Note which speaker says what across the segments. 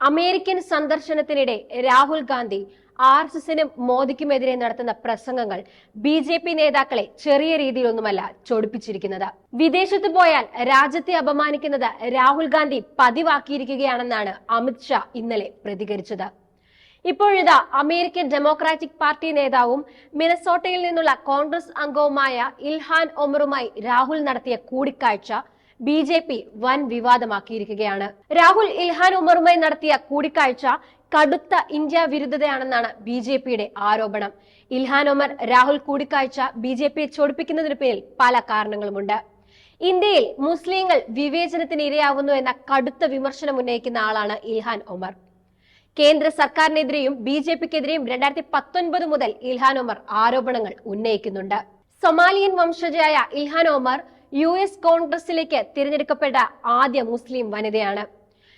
Speaker 1: American സന്ദർശനത്തിനിടെ Rahul Gandhi R S എസിനും മോദിക്കുമെതിരെ നടത്തുന്ന പ്രസംഗങ്ങൾ ബി ജെ പി നേതാക്കളെ ചെറിയ രീതിയിലൊന്നുമല്ല ചൊടിപ്പിച്ചിരിക്കുന്നത്. വിദേശത്ത് പോയാൽ രാജ്യത്തെ അപമാനിക്കുന്നത് രാഹുൽ ഗാന്ധി പതിവാക്കിയിരിക്കുകയാണെന്നാണ് അമിത്ഷാ ഇന്നലെ പ്രതികരിച്ചത്. ഇപ്പോഴിതാ അമേരിക്കൻ ഡെമോക്രാറ്റിക് പാർട്ടി നേതാവും മിനസോട്ടയിൽ നിന്നുള്ള കോൺഗ്രസ് അംഗവുമായ ഇൽഹാൻ ഒമറുമായി രാഹുൽ നടത്തിയ കൂടിക്കാഴ്ച ബി ജെ പി വൻ വിവാദമാക്കിയിരിക്കുകയാണ്. രാഹുൽ ഇൽഹാൻ ഉമറുമായി നടത്തിയ കൂടിക്കാഴ്ച കടുത്ത ഇന്ത്യ വിരുദ്ധതയാണെന്നാണ് ബി ജെ പിയുടെ ആരോപണം. ഇൽഹാൻ ഉമർ രാഹുൽ കൂടിക്കാഴ്ച ബി ജെ പിയെ ചൊടിപ്പിക്കുന്നതിന് പിന്നിൽ പല കാരണങ്ങളുമുണ്ട്. ഇന്ത്യയിൽ മുസ്ലിങ്ങൾ വിവേചനത്തിന് ഇരയാവുന്നു എന്ന കടുത്ത വിമർശനം ഉന്നയിക്കുന്ന ആളാണ് ഇൽഹാൻ ഉമർ. കേന്ദ്ര സർക്കാരിനെതിരെയും ബി ജെ പിക്കെതിരെയും രണ്ടായിരത്തി പത്തൊൻപത് മുതൽ ഇൽഹാൻ ഉമർ ആരോപണങ്ങൾ ഉന്നയിക്കുന്നുണ്ട്. സൊമാലിയൻ വംശജയായ ഇൽഹാൻ ഒമർ യു എസ് കോൺഗ്രസിലേക്ക് തിരഞ്ഞെടുക്കപ്പെട്ട ആദ്യ മുസ്ലിം വനിതയാണ്.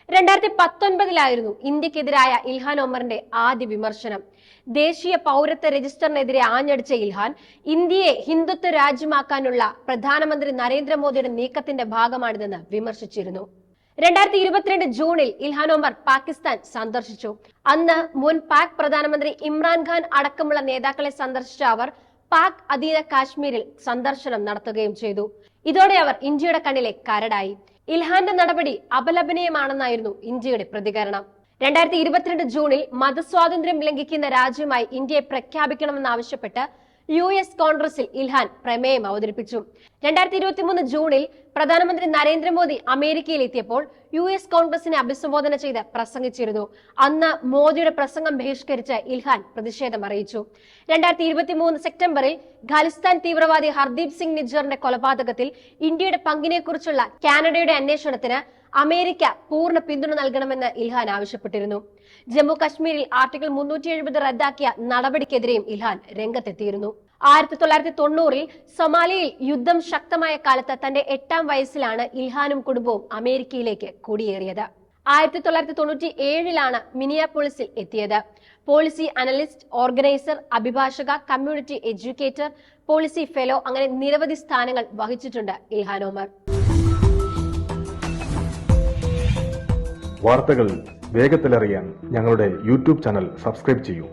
Speaker 1: രണ്ടായിരത്തി പത്തൊൻപതിലായിരുന്നു ഇന്ത്യക്കെതിരായ ഇൽഹാൻ ഒമറിന്റെ ആദ്യ വിമർശനം. ദേശീയ പൗരത്വ രജിസ്റ്ററിനെതിരെ ആഞ്ഞടിച്ച ഇൽഹാൻ ഇന്ത്യയെ ഹിന്ദുത്വ രാജ്യമാക്കാനുള്ള പ്രധാനമന്ത്രി നരേന്ദ്രമോദിയുടെ നീക്കത്തിന്റെ ഭാഗമാണിതെന്ന് വിമർശിച്ചിരുന്നു. രണ്ടായിരത്തി ഇരുപത്തിരണ്ട് ജൂണിൽ ഇൽഹാൻ ഒമർ പാകിസ്ഥാൻ സന്ദർശിച്ചു. അന്ന് മുൻ പാക് പ്രധാനമന്ത്രി ഇമ്രാൻഖാൻ അടക്കമുള്ള നേതാക്കളെ സന്ദർശിച്ച അവർ പാക് അധീന കാശ്മീരിൽ സന്ദർശനം നടത്തുകയും ചെയ്തു. ഇതോടെ അവർ ഇന്ത്യയുടെ കണ്ണിലെ കരടായി. ഇൽഹാന്റെ നടപടി അപലപനീയമാണെന്നായിരുന്നു ഇന്ത്യയുടെ പ്രതികരണം. രണ്ടായിരത്തി ഇരുപത്തിരണ്ട് ജൂണിൽ മതസ്വാതന്ത്ര്യം ലംഘിക്കുന്ന രാജ്യമായി ഇന്ത്യയെ പ്രഖ്യാപിക്കണമെന്നാവശ്യപ്പെട്ട് യു എസ് കോൺഗ്രസിൽ ഇൽഹാൻ പ്രമേയം അവതരിപ്പിച്ചു. രണ്ടായിരത്തി ഇരുപത്തി മൂന്ന് ജൂണിൽ പ്രധാനമന്ത്രി നരേന്ദ്രമോദി അമേരിക്കയിൽ എത്തിയപ്പോൾ യു എസ് കോൺഗ്രസിനെ അഭിസംബോധന ചെയ്ത് പ്രസംഗിച്ചിരുന്നു. അന്ന് മോദിയുടെ പ്രസംഗം ബഹിഷ്കരിച്ച് ഇൽഹാൻ പ്രതിഷേധം അറിയിച്ചു. രണ്ടായിരത്തി ഇരുപത്തി മൂന്ന് സെപ്റ്റംബറിൽ ഖാലിസ്ഥാൻ തീവ്രവാദി ഹർദീപ് സിംഗ് നിജ്ജറിന്റെ കൊലപാതകത്തിൽ ഇന്ത്യയുടെ പങ്കിനെക്കുറിച്ചുള്ള കാനഡയുടെ അന്വേഷണത്തിന് അമേരിക്ക പൂർണ പിന്തുണ നൽകണമെന്ന് ഇൽഹാൻ ആവശ്യപ്പെട്ടിരുന്നു. ജമ്മു കശ്മീരിൽ ആർട്ടിക്കിൾ മുന്നൂറ്റി എഴുപത് റദ്ദാക്കിയ നടപടിക്കെതിരെയും ഇൽഹാൻ രംഗത്തെത്തിയിരുന്നു. ആയിരത്തി തൊള്ളായിരത്തി തൊണ്ണൂറിൽ സൊമാലിയയിൽ യുദ്ധം ശക്തമായ കാലത്ത് തന്റെ എട്ടാം വയസ്സിലാണ് ഇൽഹാനും കുടുംബവും അമേരിക്കയിലേക്ക് കുടിയേറിയത്. ആയിരത്തി തൊള്ളായിരത്തി തൊണ്ണൂറ്റി ഏഴിലാണ് മിനിയാപോളിസിൽ എത്തിയത്. പോളിസി അനലിസ്റ്റ് ഓർഗനൈസർ അഭിഭാഷക കമ്മ്യൂണിറ്റി എഡ്യൂക്കേറ്റർ പോളിസി ഫെലോ അങ്ങനെ നിരവധി സ്ഥാനങ്ങൾ വഹിച്ചിട്ടുണ്ട് ഇൽഹാൻ ഒമർ
Speaker 2: വാർത്തകൾ വേഗത്തിലറിയാൻ ഞങ്ങളുടെ യൂട്യൂബ് ചാനൽ സബ്സ്ക്രൈബ് ചെയ്യൂ.